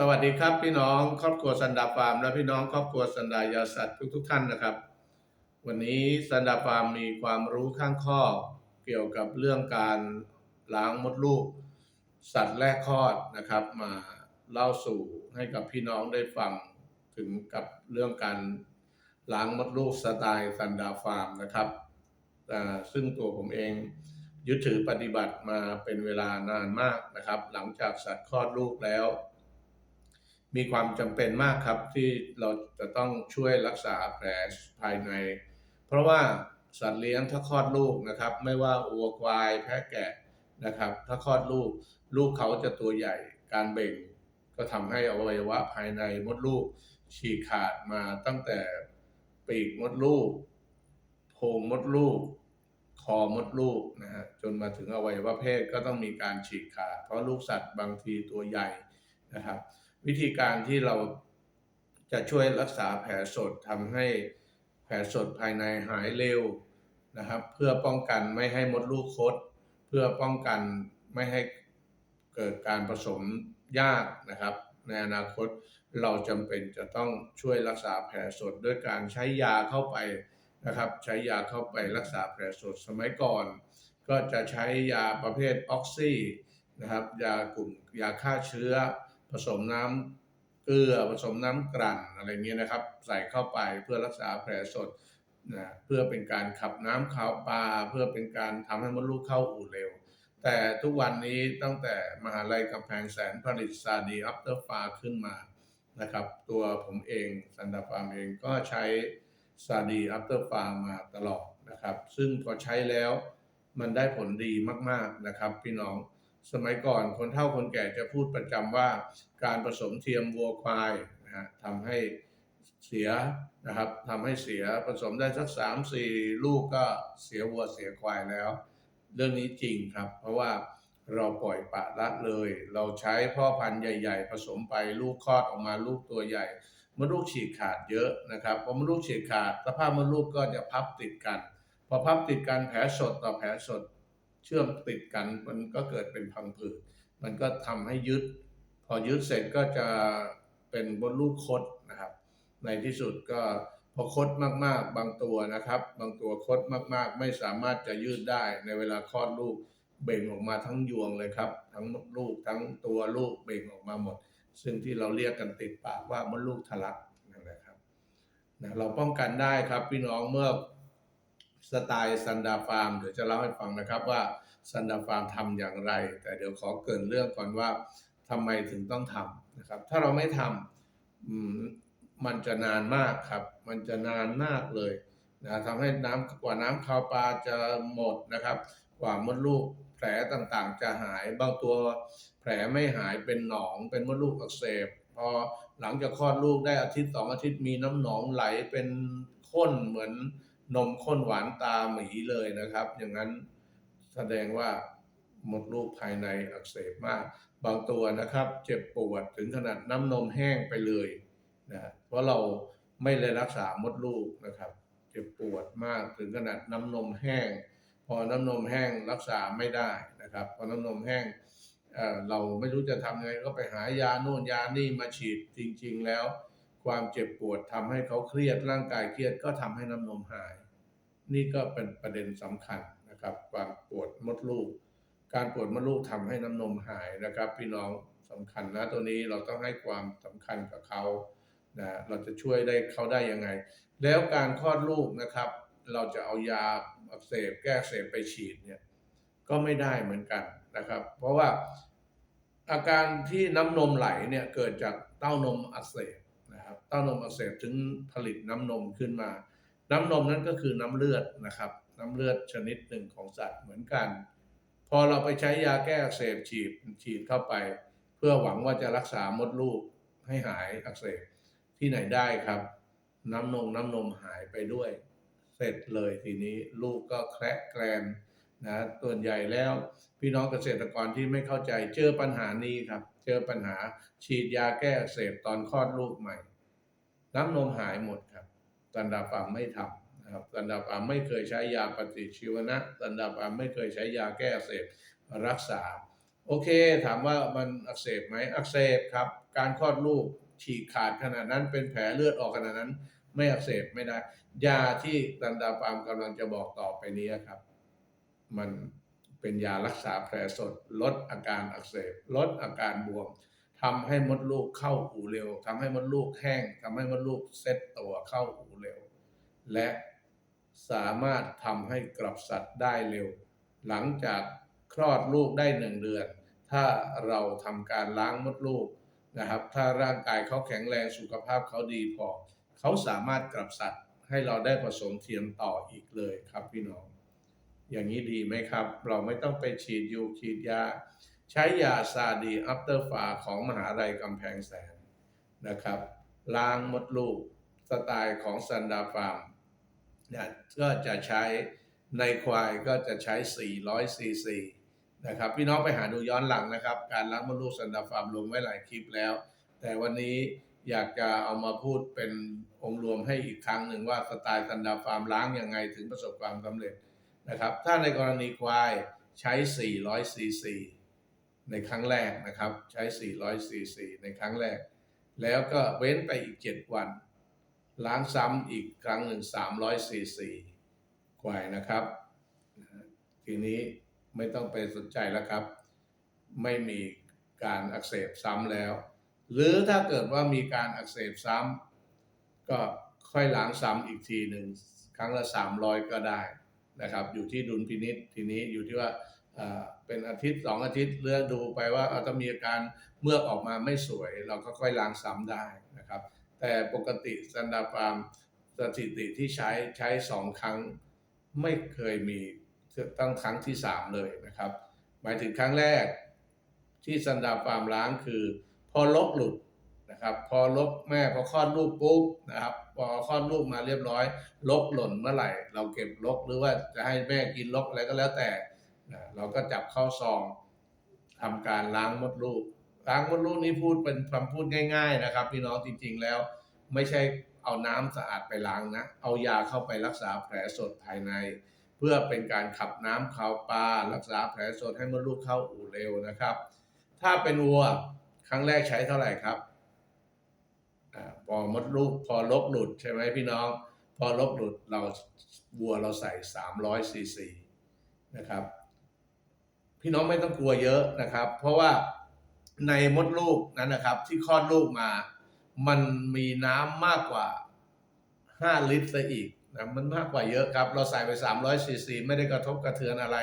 สวัสดีครับพี่น้องครอบครัวสันดาฟาร์ม และพี่น้องครอบครัวสันดายาสัตว์ทุกๆทท่านนะครับ วันนี้สันดาฟาร์มมีความรู้ข้างข้อเกี่ยวกับเรื่องการล้างมดลูก สัตว์แรกคลอดนะครับ มาเล่าสู่ให้กับพี่น้องได้ฟังถึงกับเรื่องการล้างมดลูกสไตล์สันดาฟาร์มนะครับซึ่งตัวผมเองยึดถือปฏิบัติมาเป็นเวลานานมากนะครับ หลังจากสัตว์คลอดลูกแล้ว มีความจำเป็นมากครับที่เราจะต้องช่วยรักษาแผลภายใน เพราะว่าสัตว์เลี้ยงถ้าคลอดลูกนะครับ ไม่ว่าวัวควายแพะแกะนะครับ ถ้าคลอดลูก ลูกเขาจะตัวใหญ่การเบ่ง ก็ทำให้อวัยวะภายในมดลูก ฉีกขาดมาตั้งแต่ปีกมดลูกโพรงมดลูก คอมดลูกนะฮะจนมาถึงอวัยวะเพศก็ต้องมีการฉีกขาดเพราะลูกสัตว์บางทีตัวใหญ่นะครับ วิธีการที่เราจะช่วยรักษาแผลสดทำให้แผลสดภายในหายเร็วนะครับ เพื่อป้องกันไม่ให้มดลูกคด เพื่อป้องกันไม่ให้เกิดการผสมยากนะครับ ในอนาคตเราจำเป็นจะต้องช่วยรักษาแผลสดด้วยการใช้ยาเข้าไปนะครับ ใช้ยาเข้าไปรักษาแผลสดสมัยก่อน ก็จะใช้ยาประเภทออกซินะครับยากลุ่มยาฆ่าเชื้อ ผสมน้ำเกลือผสมน้ำกลั่นอะไรเงี้ยนะครับ ใส่เข้าไปเพื่อรักษาแผลสดนะเพื่อเป็นการขับน้ำขาวปลาเพื่อเป็นการทำให้มดลูกเข้าอู่เร็ว แต่ทุกวันนี้ตั้งแต่มหาลัยกำแพงแสนผลิตซาดีอัปเตอร์ฟาขึ้นมานะครับ ตัวผมเองสันดาฟาร์มเองก็ใช้ซาดีอัปเตอร์ฟามาตลอดนะครับ ซึ่งพอใช้แล้วมันได้ผลดีมาก ๆ นะครับ พี่น้อง สมัยก่อนคนเฒ่าคนแก่จะพูดประจำว่าการผสมเทียมวัวควายนะฮะทำให้เสียนะครับทำให้เสียผสมได้สักสามสี่ลูกก็เสียวัวเสียควายแล้ว เรื่องนี้จริงครับ เพราะว่าเราปล่อยปะละเลย เราใช้พ่อพันธุ์ใหญ่ ๆ ผสมไปลูกคลอดออกมาลูกตัวใหญ่มดลูกฉีกขาดเยอะนะครับพอมดลูกฉีกขาดสภาพมดลูกก็จะพับติดกัน พอพับติดกันแผลสดต่อแผลสด เชื่อมติดกันมันก็เกิดเป็นพังผืดมันก็ทำให้ยึด พอยึดเสร็จก็จะเป็นบนลูกคดนะครับ ในที่สุดก็พอคดมากๆ บางตัวนะครับ บางตัวคดมากๆ ไม่สามารถจะยืดได้ในเวลาคลอดลูกเบ่งออกมาทั้งยวงเลยครับ ทั้งมดลูกทั้งตัวลูกเบ่งออกมาหมด ซึ่งที่เราเรียกกันติดปากว่ามดลูกทะลักนั่นแหละครับนะเราป้องกันได้ครับพี่น้องเมื่อ สไตล์ซันดาฟาร์มเดี๋ยวจะเล่าให้ฟังนะครับว่าซันดาฟาร์มทำอย่างไร แต่เดี๋ยวขอเกินเรื่องก่อนว่าทำไมถึงต้องทำนะครับ ถ้าเราไม่ทำมมันจะนานมากครับ มันจะนานมากเลยนะทำให้น้ำกว่าน้ำคาวปลาจะหมดนะครับ กว่ามดลูกแผลต่างๆ จะหายบางตัวแผลไม่หายเป็นหนองเป็นมดลูกอักเสบพอหลังจากคลอดลูกได้อาทิตย์สองอาทิตย์มีน้ำหนองไหลเป็นข้นเหมือน นมข้นหวานตาหมีเลยนะครับ อย่างนั้นแสดงว่ามดลูกภายในอักเสบมาก บางตัวนะครับ เจ็บปวดถึงขนาดน้ำนมแห้งไปเลยนะเพราะเราไม่ได้รักษามดลูกนะครับ เจ็บปวดมากถึงขนาดน้ำนมแห้ง พอน้ำนมแห้งรักษาไม่ได้นะครับพอน้ำนมแห้งเเราไม่รู้จะทำยังไงก็ไปหายาโน่นยานี่มาฉีดจริง ๆ แล้ว ความเจ็บปวดทำให้เขาเครียดร่างกายเครียดก็ทำให้น้ำนมหาย นี่ก็เป็นประเด็นสำคัญนะครับ ความปวดมดลูก การปวดมดลูกทำให้น้ำนมหายนะครับ พี่น้องสำคัญนะตัวนี้เราต้องให้ความสำคัญกับเขานะเราจะช่วยได้เขาได้ยังไง แล้วการคลอดลูกนะครับ เราจะเอายาอักเสบแก้เสบไปฉีดเนี่ยก็ไม่ได้เหมือนกันนะครับ เพราะว่าอาการที่น้ำนมไหลเนี่ยเกิดจากเต้านมอักเสบ ต้านมอักเสบถึงผลิตน้ำนมขึ้นมา น้ำนมนั้นก็คือน้ำเลือดนะครับ น้ำเลือดชนิดหนึ่งของสัตว์เหมือนกัน พอเราไปใช้ยาแก้อักเสบฉีดฉีดเข้าไป เพื่อหวังว่าจะรักษามดลูกให้หายอักเสบที่ไหนได้ครับ น้ำนมน้ำนมหายไปด้วย เสร็จเลยทีนี้ลูกก็แคระแกรนนะส่วนใหญ่แล้วพี่น้องเกษตรกรที่ไม่เข้าใจเจอปัญหานี้ครับ เจอปัญหาฉีดยาแก้อักเสบตอนคลอดลูกใหม่ น้ำนมหายหมดครับสันดาฟาร์มไม่ทำนะครับสันดาฟาร์มไม่เคยใช้ยาปฏิชีวนะสันดาฟาร์มไม่เคยใช้ยาแก้อักเสบรักษา โอเค ถามว่ามันอักเสบไหมอักเสบครับ การคลอดลูกฉีกขาดขนาดนั้นเป็นแผลเลือดออกขนาดนั้น ไม่อักเสบไม่ได้ ยาที่ตันดาปามกำลังจะบอกต่อไปนี้ครับ มันเป็นยารักษาแผลสด ลดอาการอักเสบ ลดอาการบวม ทำให้มดลูกเข้าหูเร็วทำให้มดลูกแห้งทำให้มดลูกเซตตัวเข้าหูเร็ว และสามารถทำให้กลับสัตว์ได้เร็ว หลังจากคลอดลูกได้หนึ่งเดือน ถ้าเราทำการล้างมดลูกนะครับ ถ้าร่างกายเขาแข็งแรงสุขภาพเขาดีพอ เขาสามารถกลับสัตว์ให้เราได้ผสมเทียมต่ออีกเลยครับพี่น้อง อย่างนี้ดีไหมครับ เราไม่ต้องไปฉีดยูฉีดยา ใช้ยาซาดีอัปเตอร์ฟาของมหาลัยกำแพงแสนนะครับล้างมดลูกสไตล์ของซันดาฟาร์มเนี่ยก็จะใช้ในควายก็จะใช้ 400 ซีซีนะครับพี่น้องไปหาดูย้อนหลังนะครับ การล้างมดลูกซันดาฟาร์มลงไว้หลายคลิปแล้ว แต่วันนี้อยากจะเอามาพูดเป็นองค์รวมให้อีกครั้งหนึ่งว่าสไตล์ซันดาฟาร์มล้างยังไงถึงประสบความสำเร็จนะครับ ถ้าในกรณีควายใช้ 400 ซีซี ในครั้งแรกนะครับ ใช้ 400ซีซีในครั้งแรก แล้วก็เว้นไปอีก 7 วัน ล้างซ้ำอีกครั้งหนึ่ง300ซีซีควานะครับ ทีนี้ไม่ต้องไปสนใจแล้วครับ ไม่มีการอักเสบซ้ำแล้ว หรือถ้าเกิดว่ามีการอักเสบซ้ำก็ค่อยล้างซ้ำอีกทีหนึ่งครั้งละ 300 ก็ได้นะครับ อยู่ที่ดุลพินิษทีนี้อยู่ที่ว่า เป็นอาทิตย์สองอาทิตย์เลือกดูไปว่าเอาถ้ามีอาการเมือกออกมาไม่สวย เราก็ค่อยล้างซ้ำได้นะครับ แต่ปกติสแตนดาร์ดฟาร์มสถิติที่ใช้ใช้สองครั้งไม่เคยมีตั้งครั้งที่สามเลยนะครับ หมายถึงครั้งแรกที่สแตนดาร์ดฟาร์มล้างคือ พอลกหลุดนะครับ พอลกแม่พอคลอดลูกปุ๊บนะครับ พอคลอดลูกมาเรียบร้อยลกหล่นเมื่อไหร่ เราเก็บลกหรือว่าจะให้แม่กินลกอะไรก็แล้วแต่ นะเราก็จับเข้าซองทำการล้างมดลูก ล้างมดลูกนี้พูดเป็นคำพูดง่าย ๆ นะครับ พี่น้องจริง ๆ แล้ว ไม่ใช่เอาน้ำสะอาดไปล้างนะ เอายาเข้าไปรักษาแผลสดภายใน เพื่อเป็นการขับน้ำขาวปลารักษาแผลสดให้มดลูกเข้าอู่เร็วนะครับ ถ้าเป็นวัวครั้งแรกใช้เท่าไหร่ครับอพอมดลูกพอลกหลุดใช่ไหมพี่น้อง พอลกหลุดเราวัวเราใส่300ซีซีนะครับ พี่น้องไม่ต้องกลัวเยอะนะครับ เพราะว่าในมดลูกนั้นนะครับ ที่คลอดลูกมา มันมีน้ำมากกว่า 5 ลิตรซะอีกนะมันมากกว่าเยอะครับ เราใส่ไป 300ซีซีไม่ได้กระทบกระเทือนอะไร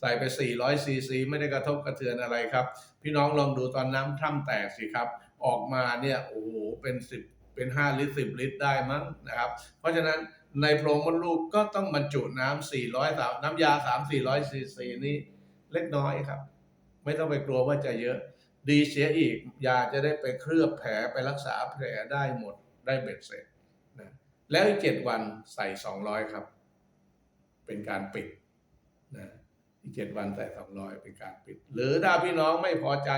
ใส่ไป 400ซีซีไม่ได้กระทบกระเทือนอะไรครับ พี่น้องลองดูตอนน้ำท่ำแตกสิครับ ออกมาเนี่ยโอ้โหเป็น10เป็น 5 ลิตร 10 ลิตรได้มั้งนะครับ เพราะฉะนั้นในโพรงมดลูกก็ต้องบรรจุน้ำ400น้ำยา 3 400ซีซีนี้ เล็กน้อยครับ ไม่ต้องไปกลัวว่าจะเยอะ ดีเสียอีกยาจะได้ไปเคลือบแผลไปรักษาแผลได้หมดได้เบ็ดเสร็จนะแล้วอีกเจ็ดวันใส่สองร้อยครับ เป็นการปิดนะอีกเจ็ดวันใส่สองร้อยเป็นการปิด หรือถ้าพี่น้องไม่พอใจ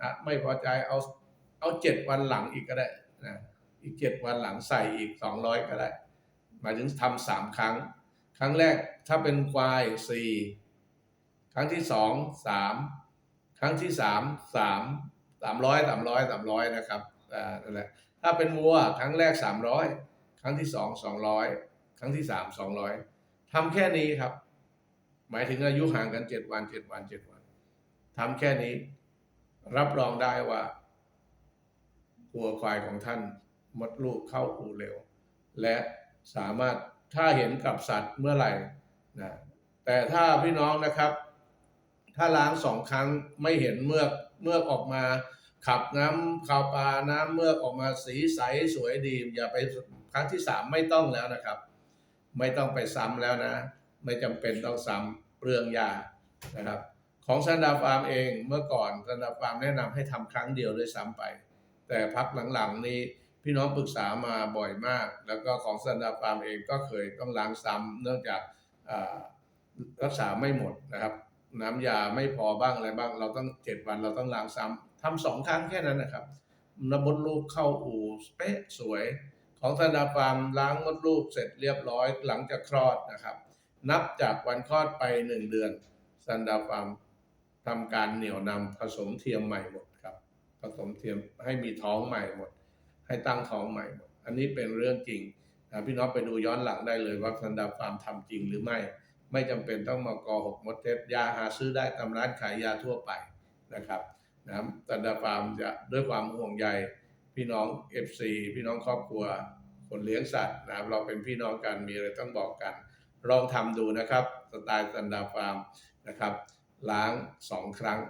นะไม่พอใจเอาเอาเจ็ดวันหลังอีกก็ได้นะอีกเจ็ดวันหลังใส่อีกสองร้อยก็ได้ หมายถึงทำสามครั้ง ครั้งแรกถ้าเป็นควายสี่ ครั้งที่สองสามครั้งที่สามสามสามร้อยสามร้อยสามร้อยนะครับอ่านั่นแหละถ้าเป็นวัวครั้งแรกสามร้อยครั้งที่สองสองร้อยครั้งที่สามสองร้อยทำแค่นี้ครับ หมายถึงอายุห่างกันเจ็ดวันเจ็ดวันเจ็ดวันทำแค่นี้ รับรองได้ว่าวัวควายของท่านมดลูกเข้าอูเร็ว และสามารถถ้าเห็นกับสัตว์เมื่อไหร่นะแต่ถ้าพี่น้องนะครับ ถ้าล้างสองครั้งไม่เห็นเมือกเมือกออกมา ขับน้ำขาวปลาน้ำเมือกออกมาสีใสสวยดี อย่าไปครั้งที่สามไม่ต้องแล้วนะครับ ไม่ต้องไปซ้ำแล้วนะ ไม่จำเป็นต้องซ้ำเปลืองยานะครับ ของซันดาฟาร์มเองเมื่อก่อนซันดาฟาร์มแนะนำให้ทำครั้งเดียวด้วยซ้ำไป แต่พักหลังๆนี้พี่น้องปรึกษามาบ่อยมาก แล้วก็ของซันดาฟาร์มเองก็เคยต้องล้างซ้ำเนื่องจากรักษาไม่หมดนะครับ น้ำยาไม่พอบ้างอะไรบ้าง เราต้องเจ็ดวันเราต้องล้างซ้ำทำสองครั้งแค่นั้นนะครับนมดลูกเข้าอู่เป๊ะสวย ของธนาฟาร์มล้างมดลูกเสร็จเรียบร้อยหลังจากคลอดนะครับ นับจากวันคลอดไปหนึ่งเดือนซันดาฟาร์มทำการเหนี่ยวนำผสมเทียมใหม่หมดครับ ผสมเทียมให้มีท้องใหม่หมด ให้ตั้งท้องใหม่หมด อันนี้เป็นเรื่องจริงนะพี่น้องไปดูย้อนหลังได้เลยว่าสันดาฟาร์มทำจริงหรือไม่ ไม่จำเป็นต้องมากอหกมดเท็จยาหาซื้อได้ตามร้านขายยาทั่วไปนะครับนะสันดาฟาร์มจะด้วยความห่วงใยพี่น้อง FC พี่น้องครอบครัวคนเลี้ยงสัตว์นะครับเราเป็นพี่น้องกันมีอะไรต้องบอกกัน ลองทำดูนะครับสไตล์สันดาฟาร์มนะครับ ล้างสองครั้ง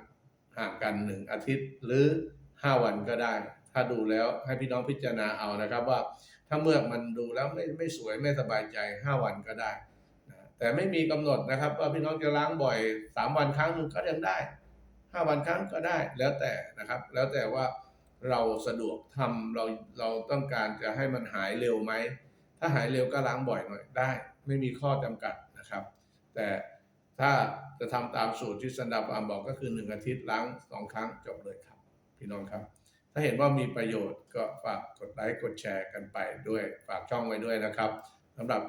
ห่างกันหนึ่งอาทิตย์หรือ 5 วันก็ได้ ถ้าดูแล้วให้พี่น้องพิจารณาเอานะครับว่าถ้าเมื่อมันดูแล้วไม่ไม่สวยไม่สบายใจ 5 วันก็ได้ แต่ไม่มีกำหนดนะครับ ว่าพี่น้องจะล้างบ่อย3วันครั้งนึงก็ยังได้5วันครั้งก็ได้แล้วแต่นะครับ แล้วแต่ว่าเราสะดวกทำเราเราต้องการจะให้มันหายเร็วไหมถ้าหายเร็วก็ล้างบ่อยหน่อยได้ ไม่มีข้อจำกัดนะครับ แต่ถ้าจะทำตามสูตรที่สันดาฟามบอกก็คือ1อาทิตย์ล้าง2ครั้งจบเลยครับ พี่น้องครับ ถ้าเห็นว่ามีประโยชน์ก็ฝากกดไลค์กดแชร์กันไปด้วยฝากช่องไว้ด้วยนะครับสำหรับ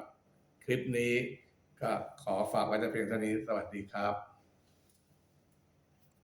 คลิปนี้ ก็ขอฝากไว้แต่เพียงเท่านี้สวัสดีครับ